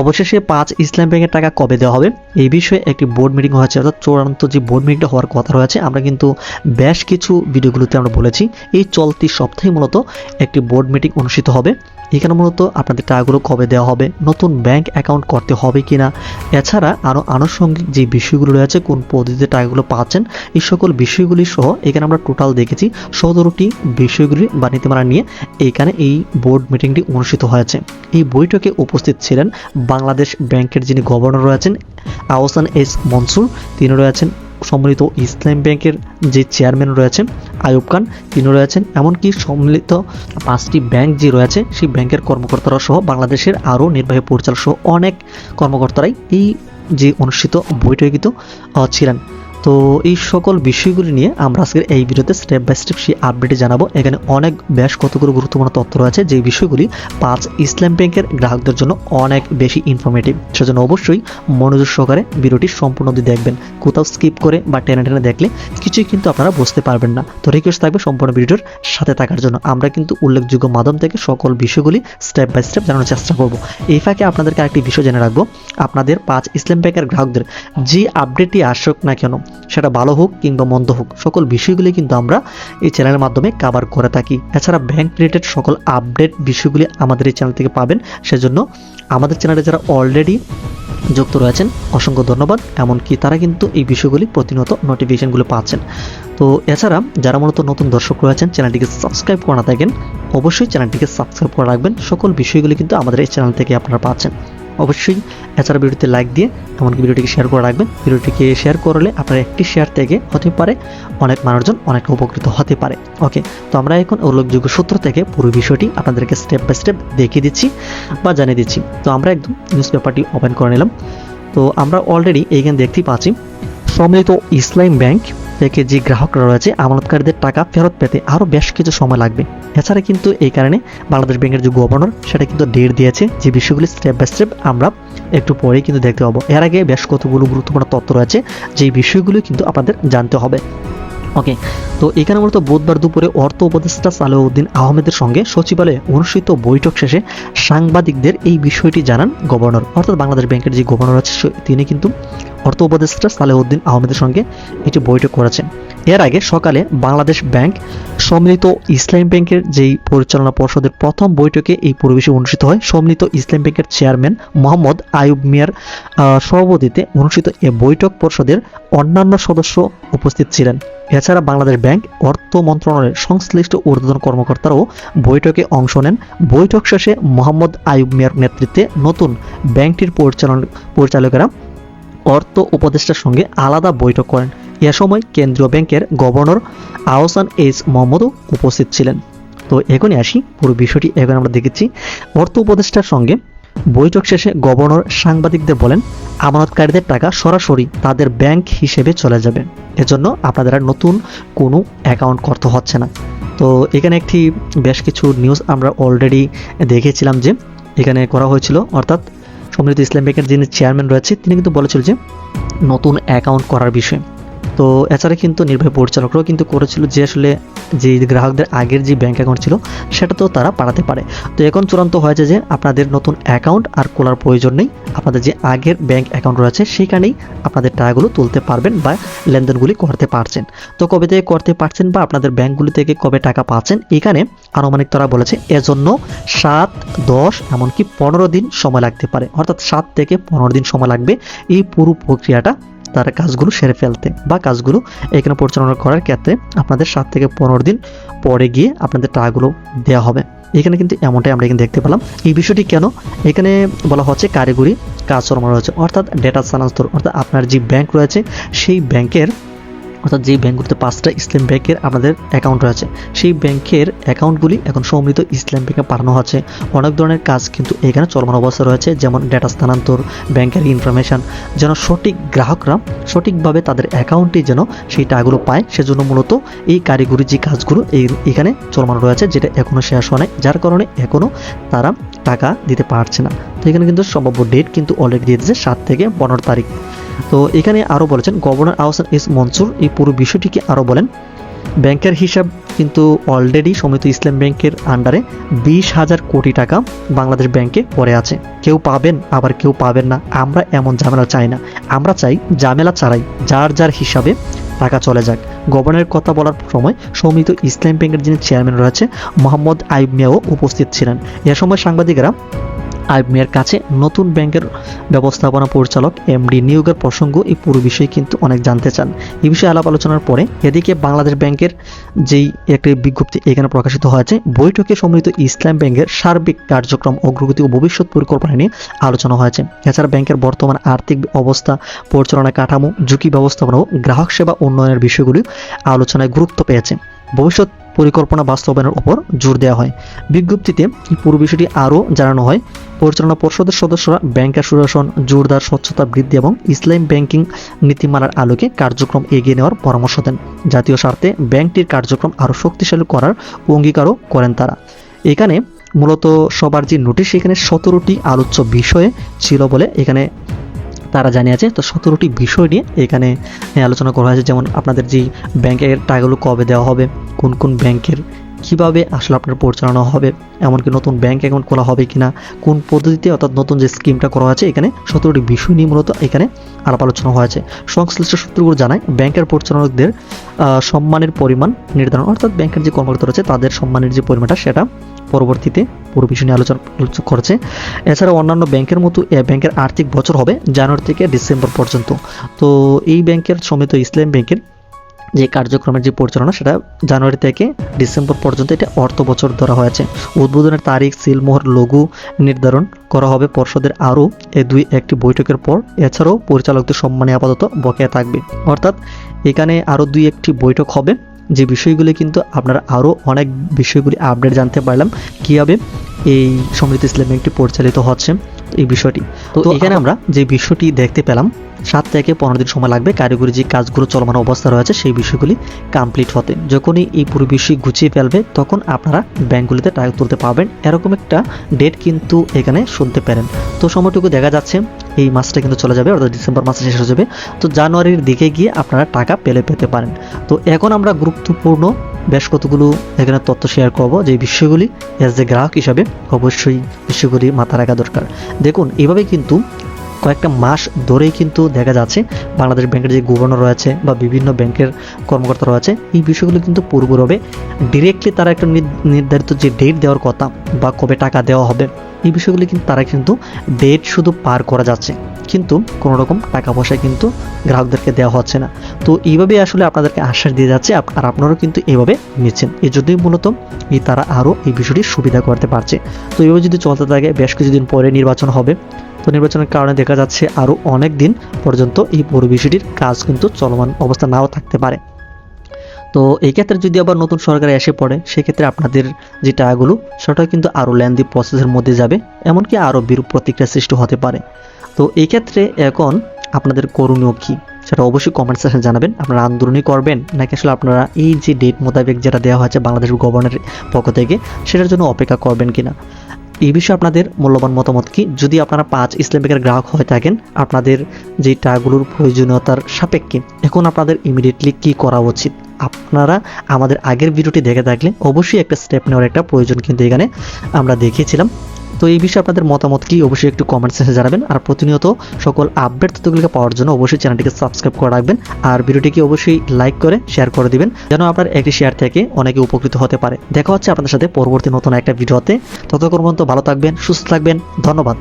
অবশেষে পাঁচ ইসলাম ব্যাংকের টাকা কবে দেওয়া হবে? এই বিষয়ে একটি বোর্ড মিটিং হয়েছে, অর্থাৎ চূড়ান্ত যে বোর্ড মিটিংটা হওয়ার কথা রয়েছে, আমরা কিন্তু বেশ কিছু ভিডিওগুলোতে আমরা বলেছি। এই চলতি সপ্তাহে মূলত একটি বোর্ড মিটিং অনুষ্ঠিত হবে। এখানে মূলত আপনাদের টাকাগুলো কবে দেওয়া হবে, নতুন ব্যাংক অ্যাকাউন্ট করতে হবে কি না এছাড়া আরও আনুষঙ্গিক যে বিষয়গুলো রয়েছে, কোন পদ্ধতিতে টাকাগুলো পাচ্ছেন, এই সকল বিষয়গুলি সহ এখানে আমরা টোটাল দেখেছি, সতেরোটি বিষয়গুলি বা নীতিমালা নিয়ে এইখানে এই বোর্ড মিটিংটি অনুষ্ঠিত হয়েছে। এই বৈঠকে উপস্থিত ছিলেন বাংলাদেশ ব্যাংকের যিনি গভর্নর রয়েছেন, আহসান এস মনসুর, তিনি রয়েছেন সম্মিলিত ইসলাম ব্যাংকের যে চেয়ারম্যান রয়েছেন আয়ুব খান, তিনি রয়েছেন। এমনকি সম্মিলিত পাঁচটি ব্যাংক যে রয়েছে, সেই ব্যাংকের কর্মকর্তারা সহ বাংলাদেশের আরও নির্বাহী পরিচালক সহ অনেক কর্মকর্তারাই এই যে অনুষ্ঠিত বৈঠকিত ছিলেন। তো এই সকল বিষয়গুলি নিয়ে আমরা আজকের এই ভিডিওতে স্টেপ বাই স্টেপ সেই আপডেটে জানাব। এখানে অনেক বেশ কতগুলো গুরুত্বপূর্ণ তথ্য রয়েছে, যে বিষয়গুলি পাঁচ ইসলাম ব্যাংকের গ্রাহকদের জন্য অনেক বেশি ইনফরমেটিভ সেজন্য অবশ্যই মনোযোগ সহকারে ভিডিওটি সম্পূর্ণ দিয়ে দেখবেন। কোথাও স্কিপ করে বা টেনে টেনে দেখলে কিছুই কিন্তু আপনারা বুঝতে পারবেন না। তো রিকোয়েস্ট থাকবে সম্পূর্ণ ভিডিওর সাথে থাকার জন্য। আমরা কিন্তু উল্লেখযোগ্য মাধ্যম থেকে সকল বিষয়গুলি স্টেপ বাই স্টেপ জানানোর চেষ্টা করব। এই ফাঁকে আপনাদেরকে আরেকটি বিষয় জেনে রাখব। আপনাদের পাঁচ ইসলাম ব্যাংকের গ্রাহকদের যে আপডেটটি আসুক না কেন সেটা ভালো হোক কিংবা মন্দ হোক, সকল বিষয়গুলি কিন্তু আমরা এই চ্যানেলের মাধ্যমে কভার করে থাকি। এছাড়া ব্যাংক রিলেটেড সকল আপডেট বিষয়গুলি আমাদের এই চ্যানেল থেকে পাবেন। সেজন্য আমাদের চ্যানেলে যারা অলরেডি যুক্ত রয়েছেন, অসংখ্য ধন্যবাদ। এমনকি তারা কিন্তু এই বিষয়গুলি প্রতিনিয়ত নোটিফিকেশনগুলো পাচ্ছেন। তো এছাড়া যারা মূলত নতুন দর্শক রয়েছেন চ্যানেলটিকে সাবস্ক্রাইব করা থাকেন, অবশ্যই চ্যানেলটিকে সাবস্ক্রাইব করে রাখবেন। সকল বিষয়গুলি কিন্তু আমাদের এই চ্যানেল থেকে আপনারা পাচ্ছেন। অবশ্যই এছাড়া ভিডিওতে লাইক দিয়ে এমনকি ভিডিওটিকে শেয়ার করে রাখবেন। ভিডিওটিকে শেয়ার করলে আপনার একটি শেয়ার থেকে হতে পারে, অনেক মানুষজন অনেক উপকৃত হতে পারে। ওকে তো আমরা এখন উল্লেখযোগ্য সূত্র থেকে পুরো বিষয়টি আপনাদেরকে স্টেপ বাই স্টেপ দেখিয়ে দিচ্ছি বা জানিয়ে দিচ্ছি। তো আমরা একদম নিউজ পেপারটি ওপেন করে নিলাম। তো আমরা অলরেডি এইখানে দেখতেই পাচ্ছি, সম্মিলিত ইসলাম ব্যাংক থেকে যে গ্রাহকরা রয়েছে, আমানতকারীদের টাকা ফেরত পেতে আরও বেশ কিছু সময় লাগবে। এছাড়া কিন্তু এই কারণে বাংলাদেশ ব্যাংকের যে গভর্নর, সেটা কিন্তু ডেট দিয়েছে। যে বিষয়গুলি স্টেপ বাই স্টেপ আমরা একটু পরেই কিন্তু দেখতে পাবো। এর আগে বেশ কতগুলো গুরুত্বপূর্ণ তথ্য রয়েছে, যেই বিষয়গুলো কিন্তু আপনাদের জানতে হবে। ওকে তো এখানে মূলত বুধবার দুপুরে অর্থ উপদেষ্টা সালেউদ্দিন আহমেদের সঙ্গে সচিবালয়ে অনুষ্ঠিত বৈঠক শেষে সাংবাদিকদের এই বিষয়টি জানান গভর্নর। অর্থাৎ বাংলাদেশ ব্যাংকের যে গভর্নর আছে তিনি কিন্তু অর্থ উপদেষ্টা সালেউদ্দিন আহমেদের সঙ্গে এটি বৈঠক করেছেন। এর আগে সকালে বাংলাদেশ ব্যাংক সম্মিলিত ইসলাম ব্যাংকের যেই পরিচালনা পর্ষদের প্রথম বৈঠকে এই পরিবেশে অনুষ্ঠিত হয়, সম্মিলিত ইসলাম ব্যাংকের চেয়ারম্যান মোহাম্মদ আয়ুব মিয়ার সভাপতিতে অনুষ্ঠিত এ বৈঠক পর্ষদের অন্যান্য সদস্য উপস্থিত ছিলেন। এছাড়া বাংলাদেশ ব্যাংক অর্থ মন্ত্রণালয়ের সংশ্লিষ্ট ঊর্ধ্বতন কর্মকর্তারাও বৈঠকে অংশ নেন। বৈঠক শেষে মোহাম্মদ আয়ুব মিয়ার নেতৃত্বে নতুন ব্যাংকটির পরিচালনা, পরিচালকেরা অর্থ উপদেষ্টার সঙ্গে আলাদা বৈঠক করেন। এ সময় কেন্দ্রীয় ব্যাংকের গভর্নর আহসান এইচ মোহাম্মদও উপস্থিত ছিলেন। তো এখনই আসি, পুরো বিষয়টি এখন আমরা দেখেছি। অর্থ উপদেষ্টার সঙ্গে বৈঠক শেষে গভর্নর সাংবাদিকদের বলেন, আমানতকারীদের টাকা সরাসরি তাদের ব্যাংক হিসেবে চলে যাবে। এজন্য আপনাদের আর নতুন কোনো অ্যাকাউন্ট করতে হচ্ছে না। তো এখানে একটি বেশ কিছু নিউজ আমরা অলরেডি দেখেছিলাম যে, এখানে করা হয়েছিল, অর্থাৎ সম্মিলিত ইসলাম ব্যাংকের যিনি চেয়ারম্যান রয়েছে তিনি কিন্তু বলেছিল যে নতুন অ্যাকাউন্ট করার বিষয়ে। তো এছাড়া কিন্তু নির্বাহী পরিচালকরাও কিন্তু করেছিল যে আসলে যে গ্রাহকদের আগের যে ব্যাঙ্ক অ্যাকাউন্ট ছিল সেটা তো তারা পাঠাতে পারে। তো এখন চূড়ান্ত হয়েছে যে আপনাদের নতুন অ্যাকাউন্ট আর খোলার প্রয়োজন নেই। আপনাদের যে আগের ব্যাঙ্ক অ্যাকাউন্ট রয়েছে, সেখানেই আপনাদের টাকাগুলো তুলতে পারবেন বা লেনদেনগুলি করতে পারছেন। তো কবে থেকে করতে পারছেন বা আপনাদের ব্যাঙ্কগুলি থেকে কবে টাকা পাচ্ছেন, এখানে আনুমানিক তারা বলেছে এজন্য সাত, দশ, এমনকি পনেরো দিন সময় লাগতে পারে। অর্থাৎ সাত থেকে পনেরো দিন সময় লাগবে এই পুরো প্রক্রিয়াটা তার কাজগুলো সেরে ফেলতে বা কাজগুলো এখানে পরিচালনা করার ক্ষেত্রে আপনাদের সাত থেকে পনেরো দিন পরে গিয়ে আপনাদের টাকাগুলো দেওয়া হবে। এখানে কিন্তু এমনটাই আমরা এখানে দেখতে পেলাম। এই বিষয়টি কেন? এখানে বলা হচ্ছে কারিগরি কাজ চলমান রয়েছে। অর্থাৎ ডেটা স্থানান্তর, অর্থাৎ আপনার যে ব্যাংক রয়েছে, সেই ব্যাংকের অর্থাৎ যেই ব্যাংকগুলোতে পাঁচটা ইসলাম ব্যাংকের আপনাদের অ্যাকাউন্ট রয়েছে, সেই ব্যাংকের অ্যাকাউন্টগুলি এখন সম্মিলিত ইসলাম ব্যাংকে পাঠানো হচ্ছে। অনেক ধরনের কাজ কিন্তু এখানে চলমান অবস্থা রয়েছে, যেমন ডেটা স্থানান্তর, ব্যাংকের ইনফরমেশন যেন সঠিক গ্রাহকরা সঠিকভাবে তাদের অ্যাকাউন্টে যেন সেই টাকাগুলো পায়, সেজন্য মূলত এই কারিগরি যে কাজগুলো এই এখানে চলমান রয়েছে, যেটা এখনও শেষ হয় যার কারণে এখনও তারা টাকা দিতে পারছে না। তো এখানে কিন্তু সম্ভাব্য ডেট কিন্তু অলরেডি দিয়ে দিয়েছে, সাত থেকে পনেরো তারিখ। তো এখানে আরও বলেছেন, গভর্নর আহসান এস মনসুর এই পুরো বিষয়টিকে আরও বলেন, ব্যাংকের হিসাব কিন্তু অলরেডি সমিত ইসলাম ব্যাংকের আন্ডারে বিশ হাজার কোটি টাকা বাংলাদেশ ব্যাংকে পড়ে আছে। কেউ পাবেন, আবার কেউ পাবেন না। আমরা এমন ঝামেলা চাই না। আমরা চাই ঝামেলা ছাড়াই যার যার হিসাবে টাকা চলে যাক। গভর্নরের কথা বলার সময় সমিত ইসলাম ব্যাংকের যিনি চেয়ারম্যান রয়েছে, মোহাম্মদ আইব মিয়াও উপস্থিত ছিলেন। এ সময় সাংবাদিকরা আইব মিয়ার কাছে নতুন ব্যাংকের ব্যবস্থাপনা পরিচালক এমডি নিয়োগের প্রসঙ্গ এই পুরো বিষয়ে কিন্তু অনেক জানতে চান। এই বিষয়ে আলাপ আলোচনার পরে এদিকে বাংলাদেশ ব্যাংকের যেই একটি বিজ্ঞপ্তি এখানে প্রকাশিত হয়েছে, বৈঠকে সম্মিলিত ইসলাম ব্যাংকের সার্বিক কার্যক্রম, অগ্রগতি ও ভবিষ্যৎ পরিকল্পনা নিয়ে আলোচনা হয়েছে। এছাড়া ব্যাংকের বর্তমান আর্থিক অবস্থা পরিচালনা কাঠামো, ঝুঁকি ব্যবস্থাপনা ও গ্রাহক সেবা উন্নয়নের বিষয়গুলি আলোচনায় গুরুত্ব পেয়েছে। ভবিষ্যৎ পরিকল্পনা বাস্তবায়নের উপর জোর দেওয়া হয়। বিজ্ঞপ্তিতে পুরো বিষয়টি আরও জানানো হয়। পরিচালনা পর্ষদের সদস্যরা ব্যাংকের সুশাসন জোরদার স্বচ্ছতা বৃদ্ধি এবং ইসলাম ব্যাংকিং নীতিমালার আলোকে কার্যক্রম এগিয়ে নেওয়ার পরামর্শ দেন। জাতীয় স্বার্থে ব্যাংকটির কার্যক্রম আরও শক্তিশালী করার অঙ্গীকারও করেন তারা। এখানে মূলত সবার যে নোটিশ, এখানে সতেরোটি আলোচ্য বিষয়ে ছিল বলে এখানে তারা জানিয়েছে তো সতেরোটি বিষয় নিয়ে এখানে আলোচনা করা হয়েছে। যেমন আপনাদের যে ব্যাংকের টাকাগুলো কবে দেওয়া হবে, কোন কোন ব্যাংকের কীভাবে আসলে আপনার পরিচালনা হবে, এমনকি নতুন ব্যাংক অ্যাকাউন্ট খোলা হবে কিনা, কোন পদ্ধতিতে অর্থাৎ নতুন যে স্কিমটা করা হয়েছে, এখানে সতেরোটি বিষয় নিয়ে মূলত এখানে আলাপ আলোচনা হয়েছে। সংশ্লিষ্ট সূত্রগুলো জানায় ব্যাংকের পরিচালকদের সম্মানের পরিমাণ নির্ধারণ, অর্থাৎ ব্যাংকের যে কর্মকর্তা রয়েছে, তাদের সম্মানের যে পরিমাণটা, সেটা পরবর্তীতে পুরো বিষয় নিয়ে আলোচনা করেছে। এছাড়া অন্যান্য ব্যাংকের মতো, এ ব্যাংকের আর্থিক বছর হবে জানুয়ারি থেকে ডিসেম্বর পর্যন্ত। তো এই ব্যাংকের সমিত ইসলাম ব্যাংকের যে কার্যক্রমের যে পরিচালনা সেটা জানুয়ারি থেকে ডিসেম্বর পর্যন্ত এটা অর্থ বছর ধরা হয়েছে। উদ্বোধনের তারিখ, সিলমোহর, লঘু নির্ধারণ করা হবে। পর্ষদের আরও এ দুই একটি বৈঠকের পর এছাড়াও পরিচালকদের সম্মানে আপাতত বকেয়া থাকবে। অর্থাৎ এখানে আরও দুই একটি বৈঠক হবে। যে বিষয়গুলি কিন্তু আপনারা আরও অনেক বিষয়গুলি আপডেট জানতে পারলাম। কীভাবে এই সমৃদ্ধ ইসলাম ব্যাংকটি পরিচালিত হচ্ছে। এই বিষয়টি। তো এখানে আমরা যে বিষয়টি দেখতে পেলাম সাত থেকে পনেরো দিন সময় লাগবে কারিগরি যে কাজগুলো চলমান অবস্থা রয়েছে সেই বিষয়গুলি কমপ্লিট হতে। যখনই এই পুরো বিষয় গুছিয়ে ফেলবে তখন আপনারা ব্যাংকগুলিতে টাকা তুলতে পারবেন। এরকম একটা ডেট কিন্তু এখানে শুনতে পারেন তো সময়টুকু দেখা যাচ্ছে এই মাসটা কিন্তু চলে যাবে অর্থাৎ ডিসেম্বর মাসে শেষ হয়ে যাবে। তো জানুয়ারির দিকে গিয়ে আপনারা টাকা পেলে পেতে পারেন। তো এখন আমরা গুরুত্বপূর্ণ বেশ কতগুলো এখানে তথ্য শেয়ার করব। যে বিষয়গুলি অ্যাজ এ গ্রাহক হিসাবে অবশ্যই বিষয়গুলি মাথা রাখা দরকার। দেখুন, এভাবে কিন্তু কয়েকটা মাস ধরেই কিন্তু দেখা যাচ্ছে বাংলাদেশ ব্যাংকের যে গভর্নর রয়েছে বা বিভিন্ন ব্যাংকের কর্মকর্তা রয়েছে, এই বিষয়গুলো কিন্তু পূর্বরবে ডিরেক্টলি তারা একটা নির- নির্ধারিত যে ডেট দেওয়ার কথা বা কবে টাকা দেওয়া হবে, এই বিষয়গুলি কিন্তু তারা কিন্তু ডেট শুধু পার করা যাচ্ছে। কিন্তু কোনো রকম টাকা পয়সা কিন্তু গ্রাহকদেরকে দেওয়া হচ্ছে না। তো এইভাবে আসলে আপনাদেরকে আশ্বাস দিয়ে যাচ্ছে আর আপনারাও কিন্তু এইভাবে নিচ্ছেন। এই জন্যই মূলত এই তারা আরও এই বিষয়টি সুবিধা করতে পারছে। তো এইভাবে যদি চলতে থাকে, বেশ কিছুদিন পরে নির্বাচন হবে। তো নির্বাচনের কারণে দেখা যাচ্ছে আরও অনেক দিন পর্যন্ত এই পুরো বিষয়টির কাজ কিন্তু চলমান অবস্থা নাও থাকতে পারে। তো এই ক্ষেত্রে যদি আবার নতুন সরকার এসে পড়ে, সেক্ষেত্রে আপনাদের যে টাকাগুলো, সেটাও কিন্তু আরও লেন্দি প্রসেসের মধ্যে যাবে। এমনকি আরও বিরূপ প্রতিক্রিয়া সৃষ্টি হতে পারে। তো এই ক্ষেত্রে এখন আপনাদের করণীয় কী? সেটা অবশ্যই কমেন্ট সেকশনে জানাবেন। আপনারা আন্দোলনই করবেন, নাকি আসলে আপনারা এই যে ডেট মোতাবেক যেটা দেওয়া হয়েছে বাংলাদেশ গভর্নরের পক্ষ থেকে, সেটার জন্য অপেক্ষা করবেন কিনা? এই বিষয়ে আপনাদের মূল্যবান মতামত কি? যদি আপনারা পাঁচ ইসলামিকের গ্রাহক হয়ে থাকেন, আপনাদের যে টাকাগুলোর প্রয়োজনীয়তার সাপেক্ষে, এখন আপনাদের ইমিডিয়েটলি কি করা উচিত? আপনারা আমাদের আগের ভিডিওটি দেখে থাকলে অবশ্যই একটা স্টেপ নেওয়ার একটা প্রয়োজন কিন্তু এখানে আমরা দেখিয়েছিলাম। তো এই বিষয়ে আপনাদের মতামত কি? অবশ্যই একটু কমেন্ট সেকশনে জানাবেন। আর প্রতিনিয়ত সকল আপডেট তথ্যগুলিকে পাওয়ার জন্য অবশ্যই চ্যানেলটিকে সাবস্ক্রাইব করে রাখবেন। আর ভিডিওটিকে অবশ্যই লাইক করে শেয়ার করে দিবেন, যেন আপনার একটি শেয়ার থেকে অনেকে উপকৃত হতে পারে। দেখা হচ্ছে আপনাদের সাথে পরবর্তী নতুন একটা ভিডিওতে। ততক্ষণ পর্যন্ত ভালো থাকবেন, সুস্থ থাকবেন। ধন্যবাদ।